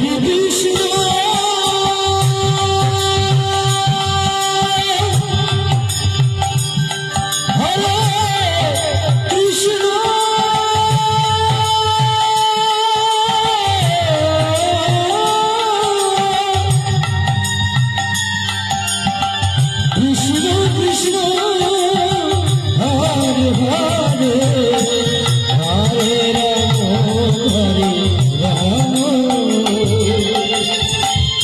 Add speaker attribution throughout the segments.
Speaker 1: Baby,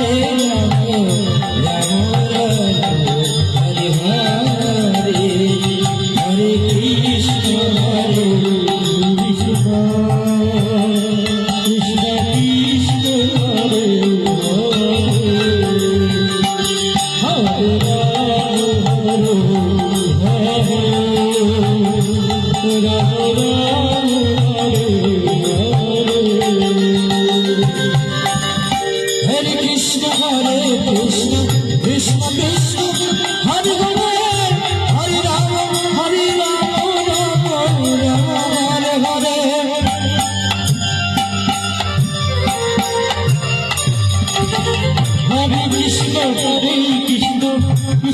Speaker 1: Yeah.